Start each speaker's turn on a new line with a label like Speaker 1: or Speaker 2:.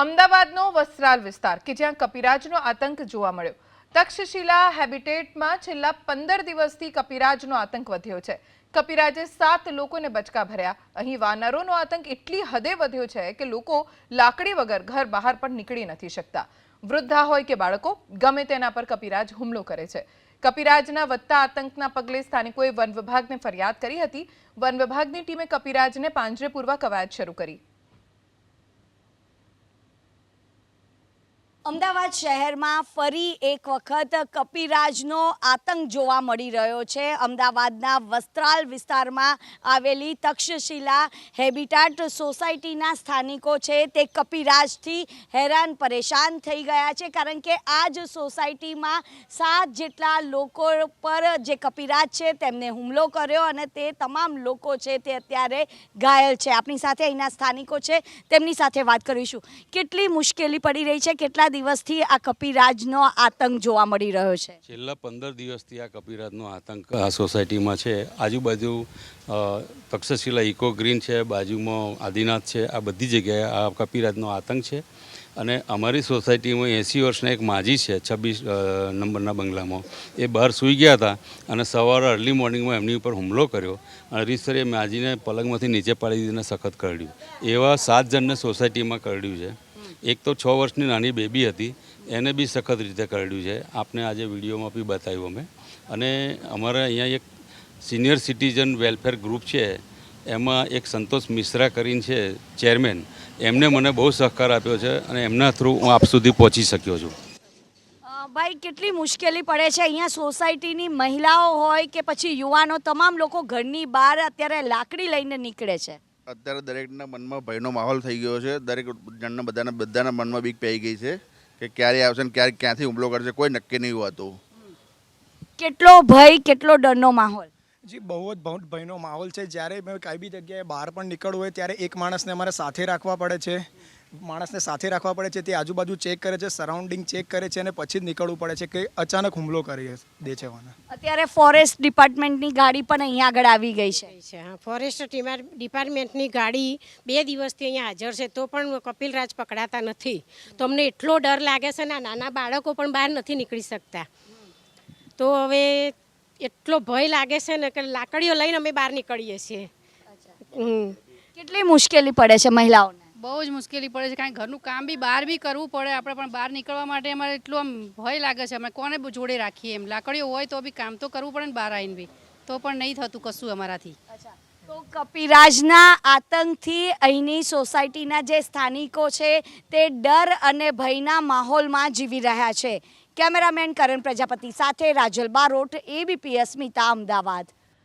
Speaker 1: અમદાવાદનો વસ્ત્રાલ વિસ્તાર કે જ્યાં કપિરાજનો આતંક જોવા મળ્યો. તક્ષશિલા હેબિટેટમાં છેલ્લા પંદર દિવસથી કપિરાજનો આતંક વધ્યો છે. કપિરાજે સાત લોકોને બચકા ભર્યા. અહીં વાનરોનો આતંક એટલી હદે વધ્યો છે કે લોકો લાકડી વગર ઘર બહાર પણ નીકળી નથી શકતા. વૃદ્ધા હોય કે બાળકો, ગમે તેના પર કપિરાજ હુમલો કરે છે. કપિરાજના વધતા આતંકના પગલે સ્થાનિકોએ વન વિભાગને ફરિયાદ કરી હતી. વન વિભાગની ટીમે કપિરાજને પાંજરેપૂર્વા કવાયત શરૂ કરી.
Speaker 2: અમદાવાદ શહેરમાં ફરી એક વખત કપિરાજનો આતંક જોવા મળી રહ્યો છે. અમદાવાદના વસ્ત્રાલ વિસ્તારમાં આવેલી તક્ષશિલા હેબિટાટ સોસાયટીના સ્થાનિકો છે. તે કપિરાજથી હેરાન પરેશાન થઈ ગયા છે, કારણ કે આ જ સોસાયટીમાં સાત જેટલા લોકો પર જે કપિરાજ છે તેમને હુમલો કર્યો અને તે તમામ લોકો છે તે અત્યારે ઘાયલ છે. આપણી સાથે અહીંના સ્થાનિકો છે, તેમની સાથે વાત કરીશું. કેટલી મુશ્કેલી પડી રહી છે, કેટલા દિવસથી આ કપિરાજનો આતંક જોવા મળી રહ્યો છે.
Speaker 3: છેલ્લા પંદર દિવસથી આ કપિરાજનો આતંક આ સોસાયટીમાં છે. આજુબાજુ તક્ષશિલા ઇકો ગ્રીન છે, બાજુમાં આદિનાથ છે. આ બધી જગ્યાએ આ કપિરાજનો આતંક છે. અને અમારી સોસાયટીમાં એંસી વર્ષના એક માજી છે, છવ્વીસ નંબરના બંગલામાં. એ બહાર સૂઈ ગયા હતા અને સવારે અર્લી મોર્નિંગમાં એમની ઉપર હુમલો કર્યો અને રીતસરે માજીને પલંગમાંથી નીચે પાડી દીધીને સખત કરડ્યું. એવા સાત જણને સોસાયટીમાં કરડ્યું છે. એક તો છ વર્ષની નાની બેબી હતી, એને બી સખત રીતે કરડ્યું છે. આપને આજે વિડીયોમાં બી બતાવ્યું અમે. અને અમારા અહીંયા એક સિનિયર સિટીઝન વેલફેર ગ્રુપ છે, એમાં એક સંતોષ મિશ્રા કરીને છે, ચેરમેન. એમને મને બહુ સહકાર આપ્યો છે અને એમના થ્રુ હું આપ સુધી પહોંચી શક્યો છું.
Speaker 2: ભાઈ, કેટલી મુશ્કેલી પડે છે? અહીંયા સોસાયટીની મહિલાઓ હોય કે પછી યુવાનો, તમામ લોકો ઘરની બહાર અત્યારે લાકડી લઈને નીકળે છે.
Speaker 4: અત્યારે દરેકના મનમાં ભયનો માહોલ થઈ ગયો છે. દરેક જણના બધાના બધાના મનમાં બીક પડી ગઈ છે કે ક્યારે આવશે ને ક્યારે ક્યાંથી હુમલો કરશે, કોઈ નક્કી નહીં હોતું.
Speaker 2: કેટલો ભય, કેટલો ડરનો માહોલ.
Speaker 5: જી બહુ જ ભયનો માહોલ છે. જ્યારે મેં કઈ બી જગ્યાએ બહાર પણ નીકળવું હોય ત્યારે એક માણસને અમારે સાથે રાખવા પડે છે. માણસને સાથે રાખવા પડે છે તે આજુબાજુ ચેક કરે છે સરાઉન્ડિંગ ચેક કરે છે અને પછી જ નીકળવું પડે છે કે અચાનક હુમલો કરી દે છે
Speaker 2: અત્યારે ફોરેસ્ટ ડિપાર્ટમેન્ટની ગાડી પણ અહીંયા આગળ આવી ગઈ છે.
Speaker 6: હા. ફોરેસ્ટ ડિપાર્ટમેન્ટની ગાડી બે દિવસથી અહીંયા હાજર છે તો પણ કપિલરાજ પકડાતા નથી. તો અમને એટલો ડર લાગે છે ને આ નાના બાળકો પણ બહાર નથી નીકળી શકતા. તો હવે એટલો ભય લાગે છે ને કે લાકડીઓ લઈને અમે બહાર નીકળીએ છીએ. હમ.
Speaker 2: કેટલી મુશ્કેલી પડે છે મહિલાઓને?
Speaker 7: બહુ જ મુશ્કેલી પડે છે કારણ કે ઘરનું કામ બી બહાર બી કરવું પડે આપણે પણ બહાર નીકળવા માટે અમારે એટલું આમ ભય લાગે છે અમે કોને જોડે રાખીએ એમ. લાકડીઓ હોય તો બી કામ તો કરવું પડે ને બહાર આવીને બી. તો પણ નહીં થતું કશું અમારાથી.
Speaker 2: તો કપિરાજના આતંકથી અહીંની સોસાયટીના જે સ્થાનિકો છે તે ડર અને ભયના માહોલમાં જીવી રહ્યા છે. કેમેરામેન કરણ પ્રજાપતિ સાથે રાજલ બારોટ એબીપી અસ્મિતા અમદાવાદ.